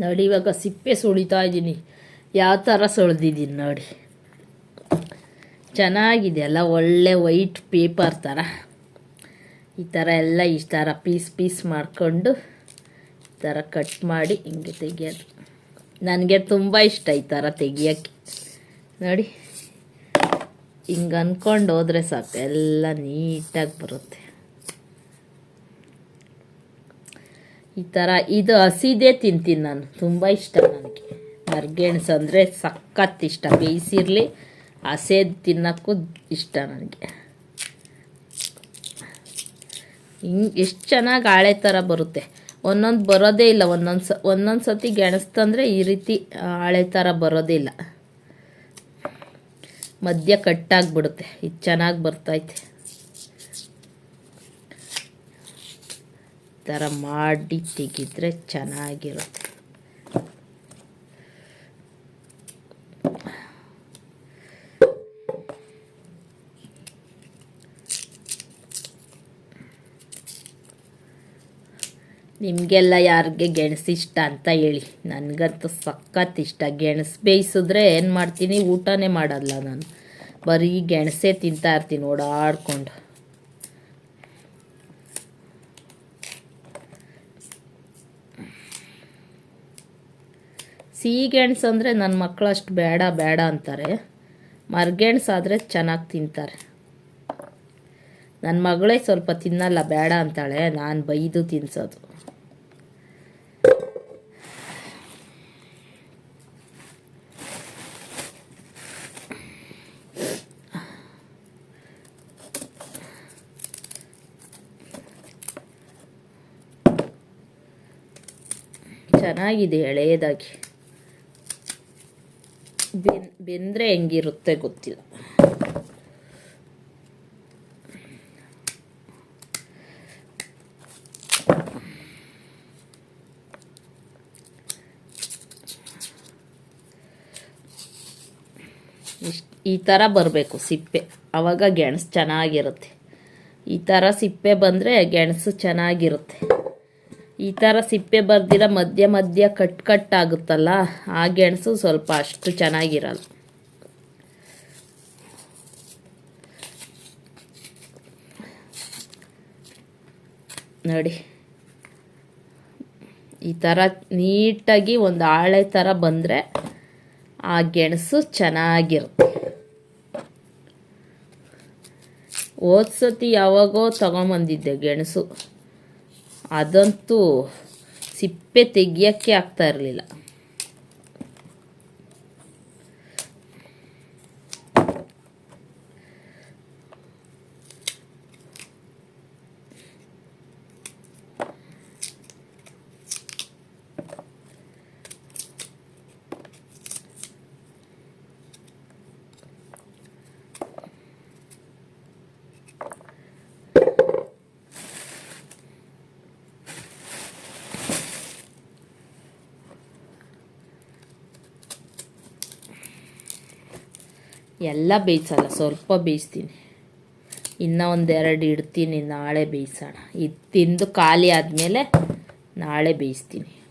ನೋಡಿ, ಇವಾಗ ಸಿಪ್ಪೆ ಸುಳಿತಾ ಇದ್ದೀನಿ. ಯಾವ ಥರ ಸುಳ್ದಿದ್ದೀನಿ ನೋಡಿ. ಚೆನ್ನಾಗಿದೆ ಅಲ್ಲ, ಒಳ್ಳೆ ವೈಟ್ ಪೇಪರ್ ಥರ ಈ ಥರ ಎಲ್ಲ ಈ ಥರ ಪೀಸ್ ಪೀಸ್ ಮಾಡಿಕೊಂಡು ಈ ಥರ ಕಟ್ ಮಾಡಿ ಹಿಂಗೆ ತೆಗಿಯೋದು. ನನಗೆ ತುಂಬ ಇಷ್ಟ ಈ ಥರ ತೆಗಿಯೋಕ್ಕೆ. ನೋಡಿ, ಹಿಂಗೆ ಅಂದ್ಕೊಂಡು ಹೋದರೆ ಸಾಕು, ಎಲ್ಲ ನೀಟಾಗಿ ಬರುತ್ತೆ. ಈ ಥರ ಇದು ಹಸಿದೇ ತಿಂತೀನಿ ನಾನು. ತುಂಬ ಇಷ್ಟ ನನಗೆ. ಮರ್ಗೆಣಸು ಅಂದರೆ ಸಖತ್ ಇಷ್ಟ. ಬೇಯಿಸಿರಲಿ, ಹಸೇದು ತಿನ್ನೋಕ್ಕೂ ಇಷ್ಟ ನನಗೆ. ಹಿಂಗೆ ಎಷ್ಟು ಚೆನ್ನಾಗಿ ಹಾಳೆ ಥರ ಬರುತ್ತೆ. ಒಂದೊಂದು ಬರೋದೇ ಇಲ್ಲ. ಒಂದೊಂದು ಸ, ಒಂದೊಂದು ಸತಿ ಗೆಣಸ್ತಂದರೆ ಈ ರೀತಿ ಹಾಳೆ ಥರ ಬರೋದೇ ಇಲ್ಲ. ಮಧ್ಯ ಕಟ್ಟಾಗಿಬಿಡುತ್ತೆ. ಇದು ಚೆನ್ನಾಗಿ ಬರ್ತೈತೆ ಥರ ಮಾಡಿ ತೆಗೆದ್ರೆ ಚೆನ್ನಾಗಿರುತ್ತೆ. ನಿಮಗೆಲ್ಲ ಯಾರಿಗೆ ಇಷ್ಟ ಅಂತ ಹೇಳಿ. ನನಗಂತೂ ಸಖತ್ ಇಷ್ಟ. ಗೆಣಸು ಬೇಯಿಸಿದ್ರೆ ಏನು ಮಾಡ್ತೀನಿ? ಊಟನೇ ಮಾಡಲ್ಲ ನಾನು. ಬರೀ ಗೆಣಸೇ ತಿಂತಾ ಇರ್ತೀನಿ ಓಡಾಡ್ಕೊಂಡು. ಸಿಹಿ ಗೆಣಸು ಅಂದರೆ ನನ್ನ ಮಕ್ಕಳು ಅಷ್ಟು ಬೇಡ ಬೇಡ ಅಂತಾರೆ. ಮರ್ಗೆಣಸು ಆದರೆ ಚೆನ್ನಾಗಿ ತಿಂತಾರೆ. ನನ್ನ ಮಗಳೇ ಸ್ವಲ್ಪ ತಿನ್ನಲ್ಲ, ಬೇಡ ಅಂತಾಳೆ, ನಾನು ಬೈದು ತಿನ್ಸೋದು. ಚೆನ್ನಾಗಿದೆ ಎಳೆಯದಾಗಿ. ಬೆನ್, ಬೆಂದರೆ ಹೆಂಗಿರುತ್ತೆ ಗೊತ್ತಿಲ್ಲ. ಈ ಥರ ಬರಬೇಕು ಸಿಪ್ಪೆ. ಆವಾಗ ಗೆಣಸು ಚೆನ್ನಾಗಿರುತ್ತೆ. ಈ ಥರ ಸಿಪ್ಪೆ ಬಂದರೆ ಗೆಣಸು ಚೆನ್ನಾಗಿರುತ್ತೆ. ಈ ಥರ ಸಿಪ್ಪೆ ಬರ್ದಿರ ಮಧ್ಯ ಮಧ್ಯ ಕಟ್ ಕಟ್ ಆಗುತ್ತಲ್ಲ ಆ ಗೆಣಸು ಸ್ವಲ್ಪ ಅಷ್ಟು ಚೆನ್ನಾಗಿರಲ್ಲ. ನೋಡಿ. ಈ ಥರ ನೀಟಾಗಿ ಒಂದು ಹಾಳೆ ಥರ ಬಂದರೆ ಆ ಗೆಣಸು ಚೆನ್ನಾಗಿರುತ್ತೆ. ಹೋದ ಸತಿ ಯಾವಾಗೋ ತಗೊಂಬಂದಿದ್ದೆ ಗೆಣಸು. ಅದಂತೂ ಸಿಪ್ಪೆ ತೆಗಿಯೋಕ್ಕೆ ಆಗ್ತಾ ಇರಲಿಲ್ಲ. ಎಲ್ಲ ಬೇಯಿಸಲ್ಲ, ಸ್ವಲ್ಪ ಬೇಯಿಸ್ತೀನಿ. ಇನ್ನೂ ಒಂದೆರಡು ಇಡ್ತೀನಿ, ನಾಳೆ ಬೇಯಿಸೋಣ. ಇದು ತಿಂದು ಖಾಲಿ ಆದಮೇಲೆ ನಾಳೆ ಬೇಯಿಸ್ತೀನಿ.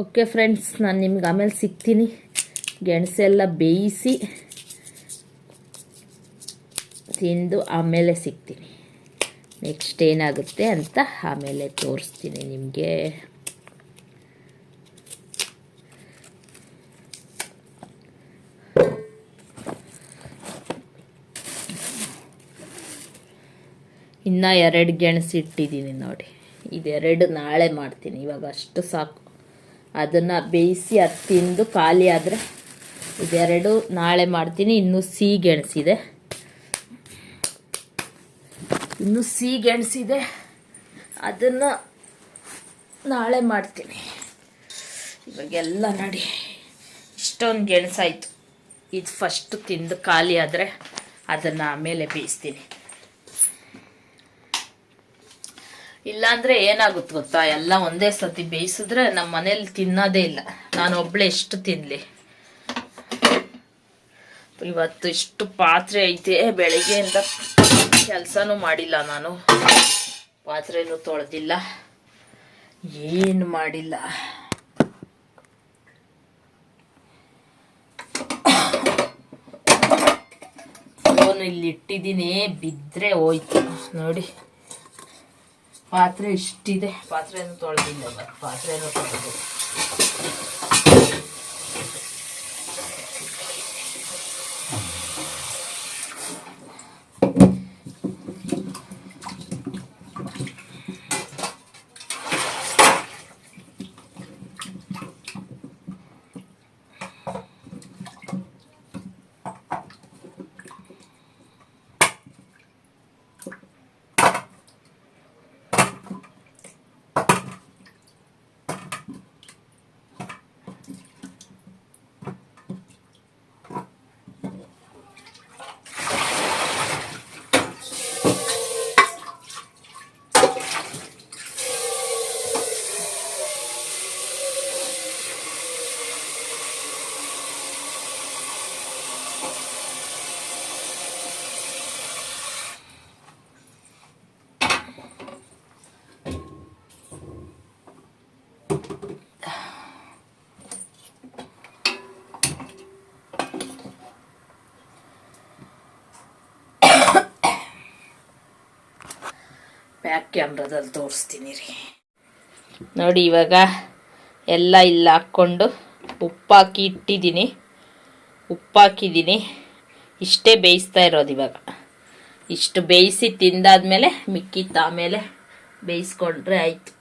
ಓಕೆ ಫ್ರೆಂಡ್ಸ್ ನಾನು ನಿಮ್ಗೆ ಆಮೇಲೆ ಸಿಗ್ತೀನಿ. ಗೆಣಸೆಲ್ಲ ಬೇಯಿಸಿ ತಿಂದು ಆಮೇಲೆ ಸಿಗ್ತೀನಿ. ನೆಕ್ಸ್ಟ್ ಏನಾಗುತ್ತೆ ಅಂತ ಆಮೇಲೆ ತೋರಿಸ್ತೀನಿ ನಿಮಗೆ. ಇನ್ನೂ ಎರಡು ಗೆಣಸು ಇಟ್ಟಿದ್ದೀನಿ ನೋಡಿ. ಇದೆರಡು ನಾಳೆ ಮಾಡ್ತೀನಿ. ಇವಾಗ ಅಷ್ಟು ಸಾಕು. ಅದನ್ನು ಬೇಯಿಸಿ ಅದು ತಿಂದು ಖಾಲಿ ಆದರೆ ಇದೆರಡು ನಾಳೆ ಮಾಡ್ತೀನಿ. ಇನ್ನೂ ಸಿಹಿ ಗೆಣಸಿದೆ. ಇನ್ನೂ ಸಿಹಿ ಗೆಣಸಿದೆ. ಅದನ್ನು ನಾಳೆ ಮಾಡ್ತೀನಿ. ಇವಾಗೆಲ್ಲ ನೋಡಿ. ಇಷ್ಟೊಂದು ಗೆಣಸಾಯಿತು. ಇದು ಫಸ್ಟು ತಿಂದು ಖಾಲಿ ಆದರೆ ಅದನ್ನು ಆಮೇಲೆ ಬೇಯಿಸ್ತೀನಿ. ಇಲ್ಲಾಂದರೆ ಏನಾಗುತ್ತೆ ಗೊತ್ತಾ? ಎಲ್ಲ ಒಂದೇ ಸತಿ ಬೇಯಿಸಿದ್ರೆ ನಮ್ಮ ಮನೇಲಿ ತಿನ್ನೋದೇ ಇಲ್ಲ. ನಾನು ಒಬ್ಳೆ ಎಷ್ಟು ತಿನ್ಲಿ? ಇವತ್ತು ಇಷ್ಟು ಪಾತ್ರೆ ಐತೆ ಬೆಳಗ್ಗೆಯಿಂದ ಕೆಲಸನೂ ಮಾಡಿಲ್ಲ ನಾನು. ಪಾತ್ರೆನೂ ತೊಳೆದಿಲ್ಲ. ಏನು ಮಾಡಿಲ್ಲ? ಫೋನ್ ಇಲ್ಲಿ ಇಟ್ಟಿದ್ದೀನಿ ಬಿದ್ದರೆ ಹೋಯ್ತು. ನೋಡಿ. ಪಾತ್ರೆ ಇಷ್ಟಿದೆ ಪಾತ್ರೆನೂ ತೊಳೆದಿಲ್ಲ ಇವತ್ತು ಪಾತ್ರೆನೂ ತೊಳೆದು ಬ್ಯಾಕ್ ಕ್ಯಾಮ್ರಾದಲ್ಲಿ ತೋರಿಸ್ತೀನಿ ರೀ. ನೋಡಿ ಇವಾಗ ಎಲ್ಲ ಇಲ್ಲ ಹಾಕ್ಕೊಂಡು ಉಪ್ಪಾಕಿ ಇಟ್ಟಿದ್ದೀನಿ. ಉಪ್ಪಾಕಿದ್ದೀನಿ. ಇಷ್ಟೇ ಬೇಯಿಸ್ತಾ ಇರೋದು ಇವಾಗ. ಇಷ್ಟು ಬೇಯಿಸಿ ತಿಂದಾದಮೇಲೆ ಮಿಕ್ಕಿತ್ತು ಆಮೇಲೆ ಬೇಯಿಸ್ಕೊಂಡ್ರೆ ಆಯಿತು.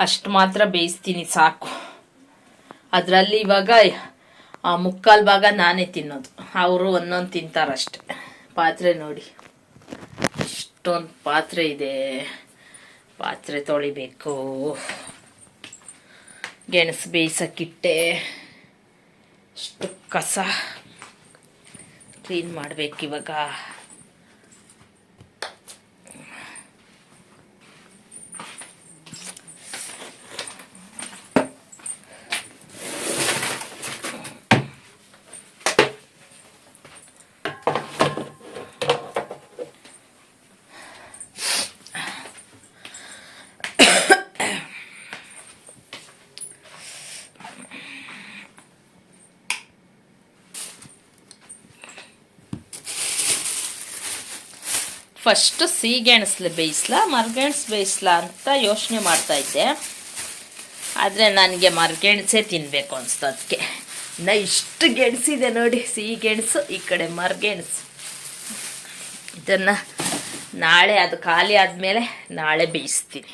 ಅಷ್ಟು ಮಾತ್ರ ಬೇಯಿಸ್ತೀನಿ ಸಾಕು. ಅದರಲ್ಲಿ ಇವಾಗ ಆ ಮುಕ್ಕಾಲು ಭಾಗ ನಾನೇ ತಿನ್ನೋದು. ಅವರು ಒಂದೊಂದು ತಿಂತಾರಷ್ಟೆ. ಪಾತ್ರೆ ನೋಡಿ. ಇಷ್ಟೊಂದು ಪಾತ್ರೆ ಇದೆ. ಪಾತ್ರೆ ತೊಳಿಬೇಕು. ಗೆಣಸು ಬೇಯಿಸೋಕ್ಕಿಟ್ಟೆ. ಇಷ್ಟು ಕಸ ಕ್ಲೀನ್ ಮಾಡಬೇಕು ಫಸ್ಟ್ ಸಿಹಿಗೆಣಸ್ಲೆ ಬೇಯಿಸ್ಲಾ ಮರಗೆಣಸು ಬೇಯಿಸ್ಲಾ ಅಂತ ಯೋಚನೆ ಮಾಡ್ತಾಯಿದ್ದೆ ಆದರೆ ನನಗೆ ಮರಗೆಣಸೇ ತಿನ್ನಬೇಕು ಅನಿಸ್ತು ಅದಕ್ಕೆ ಇನ್ನು ಇಷ್ಟು ಗೆಣಸಿದೆ ನೋಡಿ ಸಿಹಿ ಗೆಣಸು ಈ ಕಡೆ ಮರಗೆಣಸು ಇದನ್ನು ನಾಳೆ ಅದು ಖಾಲಿ ಆದಮೇಲೆ ನಾಳೆ ಬೇಯಿಸ್ತೀನಿ.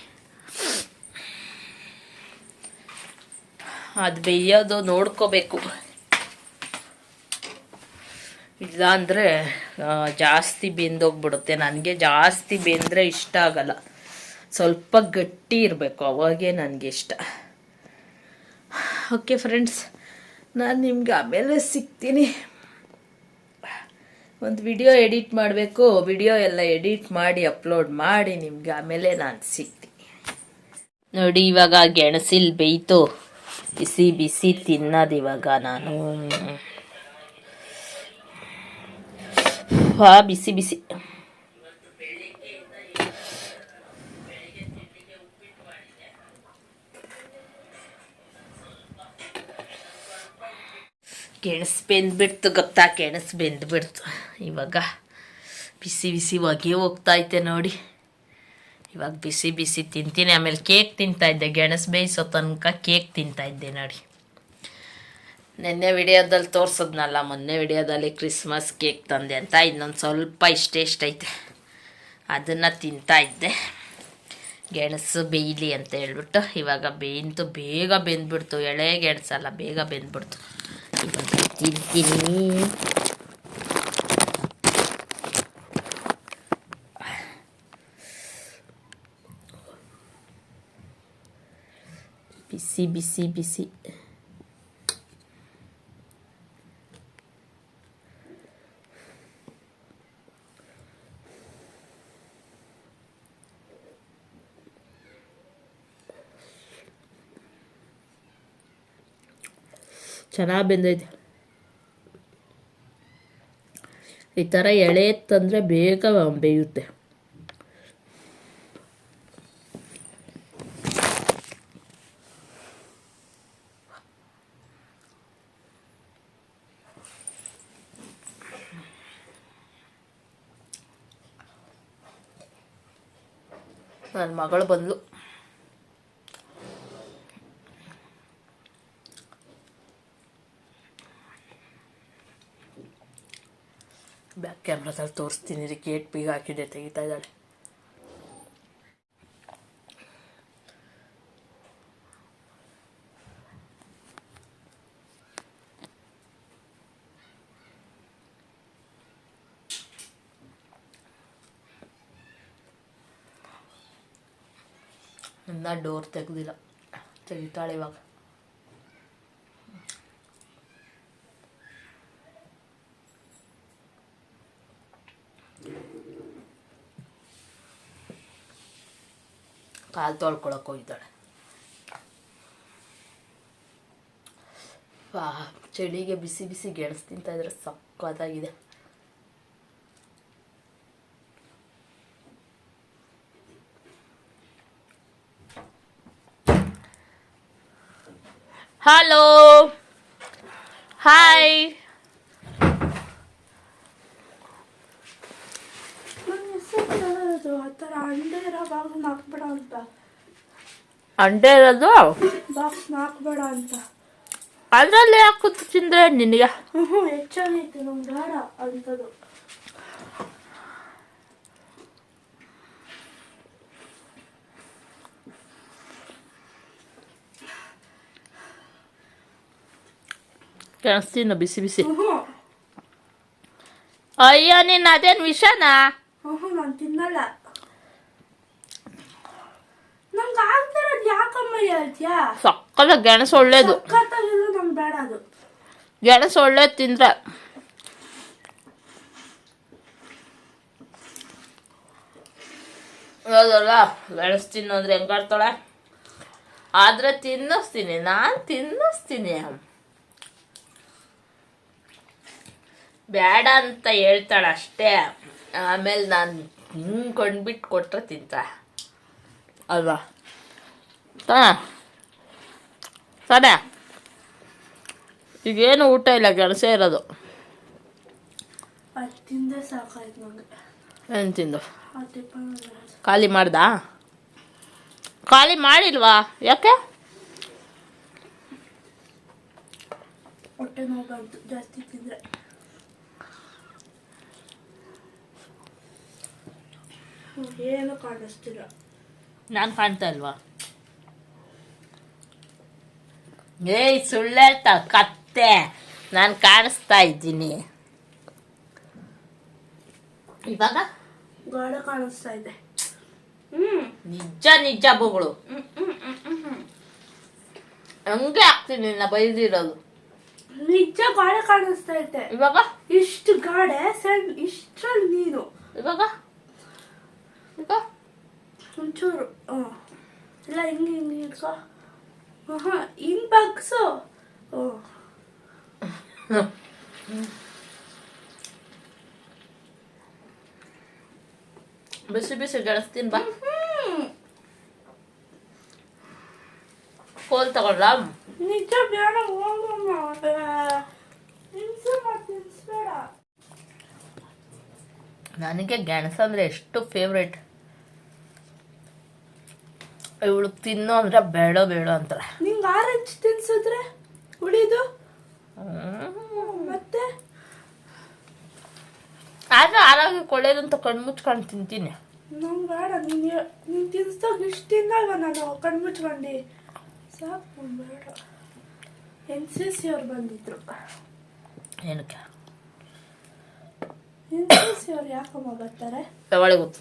ಅದು ಬೇಯೋದು ನೋಡ್ಕೋಬೇಕು. ಇಲ್ಲ ಅಂದರೆ ಜಾಸ್ತಿ ಬೆಂದೋಗ್ಬಿಡುತ್ತೆ. ನನಗೆ ಜಾಸ್ತಿ ಬೆಂದರೆ ಇಷ್ಟ ಆಗಲ್ಲ. ಸ್ವಲ್ಪ ಗಟ್ಟಿ ಇರಬೇಕು, ಅವಾಗೇ ನನಗೆ ಇಷ್ಟ. ಓಕೆ ಫ್ರೆಂಡ್ಸ್, ನಾನು ನಿಮ್ಗೆ ಆಮೇಲೆ ಸಿಗ್ತೀನಿ. ಒಂದು ವಿಡಿಯೋ ಎಡಿಟ್ ಮಾಡಬೇಕು, ವಿಡಿಯೋ ಎಲ್ಲ ಎಡಿಟ್ ಮಾಡಿ, ಅಪ್ಲೋಡ್ ಮಾಡಿ, ನಿಮಗೆ ಆಮೇಲೆ ನಾನು ಸಿಗ್ತೀನಿ. ನೋಡಿ, ಇವಾಗ ಗೆಣಸಿಲ್ ಬೇಯ್ತು. ಬಿಸಿ ಬಿಸಿ ತಿನ್ನೋದು ಇವಾಗ ನಾನು. ಹಾ ಬಿಸಿ ಬಿಸಿ ಗೆಣಸು ಬೆಂದ್ಬಿಡ್ತು ಗೊತ್ತಾ ಗೆಣಸು ಬೆಂದ್ಬಿಡ್ತು ಇವಾಗ ಬಿಸಿ ಬಿಸಿ ಒಗೆ ಹೋಗ್ತಾ ಐತೆ ನೋಡಿ. ಇವಾಗ ಬಿಸಿ ಬಿಸಿ ತಿಂತೀನಿ. ಆಮೇಲೆ ಕೇಕ್ ತಿಂತಾ ಇದ್ದೆ. ಗೆಣಸು ಬೇಯಿಸೋ ತನಕ ಕೇಕ್ ತಿಂತಾ ಇದ್ದೆ ನೋಡಿ. ನಿನ್ನೆ ವಿಡಿಯೋದಲ್ಲಿ ತೋರಿಸಿದ್ನಲ್ಲ, ಮೊನ್ನೆ ವಿಡಿಯೋದಲ್ಲಿ ಕ್ರಿಸ್ಮಸ್ ಕೇಕ್ ತಂದೆ ಅಂತ, ಇನ್ನೊಂದು ಸ್ವಲ್ಪ ಇಷ್ಟೇ ಇಷ್ಟೈತೆ ಅದನ್ನು ತಿಂತಾ ಇದ್ದೆ. ಗೆಣಸು ಬೇಯಲಿ ಅಂತ ಹೇಳ್ಬಿಟ್ಟು, ಇವಾಗ ಬೇಯ್ತು ಬೇಗ ಬೆಂದ್ಬಿಡ್ತು, ಎಳೆ ಗೆಣಸಲ್ಲ, ಬೇಗ ಬೆಂದ್ಬಿಡ್ತು. ಇವಾಗ ತಿಂತೀನಿ. ಬಿಸಿ ಬಿಸಿ ಬಿಸಿ. ಚೆನ್ನಾಗಿ ಬೆಂದೈತೆ. ಈ ಥರ ಎಳೆ ತಂದರೆ ಬೇಗ ಬೇಯುತ್ತೆ. ನನ್ನ ಮಗಳು ಬಂದ್ಲು ಬ್ಯಾಕ್ ಕ್ಯಾಮ್ರಾದಲ್ಲಿ ತೋರಿಸ್ತೀನಿ ರೀ ಗೇಟ್ ಬೀಗ ಹಾಕಿದೆ ತೆಗಿತಾ ಇದ್ದಾಳೆ ಇನ್ನ ಡೋರ್ ತೆಗ್ದಿಲ್ಲ ತೆಗಿತಾಳೆ ಇವಾಗ ಕಾಲು ತೊಳ್ಕೊಳಕ್ಕೆ ಹೋಗಿದ್ದಾಳೆ. ವಾ ಚಳಿಗೆ ಬಿಸಿ ಬಿಸಿ ಗೆಣಸು ತಿಂತಾ ಇದ್ರೆ ಸಕ್ಕತ್ತಾಗಿದೆ. ಹಲೋ. ಹಾಯ್. ಹೆಸರು ಆ ಥರ ಅಂಡೆ ಇರೋ ಬಾಕ್ಸ್ ಹಾಕ್ಬೇಡ ಅಂತ. ಅಂಡೆ ಇರೋದು? ಬಾಕ್ಸ್ ಹಾಕ್ಬೇಡ ಅಂತ. ಅದರಲ್ಲಿ ಹಾಕುತ್ತೆ ತಿಂದ್ರೆ ನಿನಗೆ? ಹ್ಞೂ ಹೆಚ್ಚಾಗೈತೆ ನಮ್ಮ ದಾರ ಅಂಥದ್ದು ಕಾಣಿಸ್ತೀನ ಬಿಸಿ ಬಿಸಿ. ಅಯ್ಯೋ ನೀನು ಅದೇನು ವಿಷನಾ? ಹ್ಞೂ ನಾನು ತಿನ್ನಲ್ಲ ನಂಗೆ ಆಗ್ತಿರೋದು ಯಾಕಮ್ಮ ಹೇಳ್ತೀಯಾ ಸಕ್ಕದ ಗೆಣಸು ಒಳ್ಳೇದು ಸಖತ್ತಾಗಿದ್ರು ನಮ್ಗೆ ಬೇಡ ಅದು ಗೆಣಸು ಒಳ್ಳೇದು ತಿಂದ್ರೆ ಹೌದಲ್ಲ ಗೆಣಸು ತಿನ್ನೋದ್ರೆ ಅಂದ್ರೆ ಹೆಂಗಾಡ್ತಾಳೆ ಆದ್ರೆ ತಿನ್ನಿಸ್ತೀನಿ ನಾನು ತಿನ್ನಿಸ್ತೀನಿ ಬೇಡ ಅಂತ ಹೇಳ್ತಾಳೆ ಅಷ್ಟೇ ಆಮೇಲೆ ನಾನು ಹಿಂಗೆ ಕೊಟ್ಟರೆ ಕೊಟ್ರೆ ತಿಂತ. ಅಲ್ವಾ? ತಾನೆ ತಾನೆ ಈಗೇನು ಊಟ ಇಲ್ಲ ಗೆಣಸೇ ಇರೋದು. ಏನು ತಿಂದು? ಖಾಲಿ ಮಾಡ್ದಾ? ಖಾಲಿ ಮಾಡಿಲ್ವಾ? ಯಾಕೆ? ಹೊಟ್ಟೆ ನೋವು ಜಾಸ್ತಿ ತಿಂದರೆ. ಏನು ಕಾಣಿಸ್ತಿಲ್ಲ. ನಾನು ಕಾಣ್ತಾ ಇಲ್ವಾ ಏಯ್ ಸುಳ್ಳು ಹೇಳ್ತಾ ಕತ್ತೆ. ನಾನು ಕಾಣಿಸ್ತಾ ಇದ್ದೀನಿ. ಇವಾಗ? ಗೋಡೆ ಕಾಣಿಸ್ತಾ ಇದೆ. ಹ್ಮ್ ನಿಜ ನಿಜ ಬೊಗಳು. ಹಂಗೆ ಆಗ್ತೀನಿ ನಾ ಬೈದಿರೋದು. ನಿಜ ಗಾಡೆ ಕಾಣಿಸ್ತಾ ಇದೆ. ಇವಾಗ? ಇಷ್ಟು ಗಾಡೆ ಸಣ್ಣ ಇಷ್ಟ್ರಲ್ಲಿ ನೀನು. ಇವಾಗ? ಈಗ ಒಂಚೂರು ಹ್ಞೂ ಇಲ್ಲ ಹಿಂಗೆ ಹಿಂಗೆ ಇಟ್ಕೋ ಹಾಂ ಹಿಂಗೆ ಬಗ್ಸು ಹ್ಞೂ ಬಿಸಿ ಬಿಸಿ ಗೆಳಿಸ್ತೀನಿ ಬಾ ಕೋಲ್ ತಗೊಳ್ಳ ನಿಜ ಬೇಡ ನನಗೆ ಗೆಣಸು ಎಷ್ಟು ಫೇವ್ರೇಟ್ ಇವಳು ತಿನ್ನೋ ಅಂದ್ರೆ ಬೇಡ ಬೇಡ ಅಂತಾರೆ. ನಿಂಗೆ ಆರೆಂಜ್ ತಿನ್ಸಿದ್ರೆ ಉಳಿದು. ಮತ್ತೆ? ಆದ್ರೆ ಆರೋಗ್ಯಕ್ಕೆ ಕಣ್ಣು ಮುಚ್ಕೊಂಡು ತಿಂತೀನಿ. ನಂಗೆ ಬೇಡ ನೀನು ನೀನು ತಿನ್ಸ್ದಾಗ ಇಷ್ಟು ತಿನ್ನಲ್ವ ನಾನು? ಕಣ್ಮುಚ್ಕೊಂಡು. ಸಾಕು ಬೇಡ. ಎನ್ ಸಿ ಸಿ ಅವ್ರು ಬಂದಿದ್ರು. ಏನಕ್ಕೆ? ಎನ್ ಸಿ ಸಿ ಅವ್ರು ಯಾಕಮ್ಮ ಬರ್ತಾರೆ ಯಾವಾಗ ಗೊತ್ತು.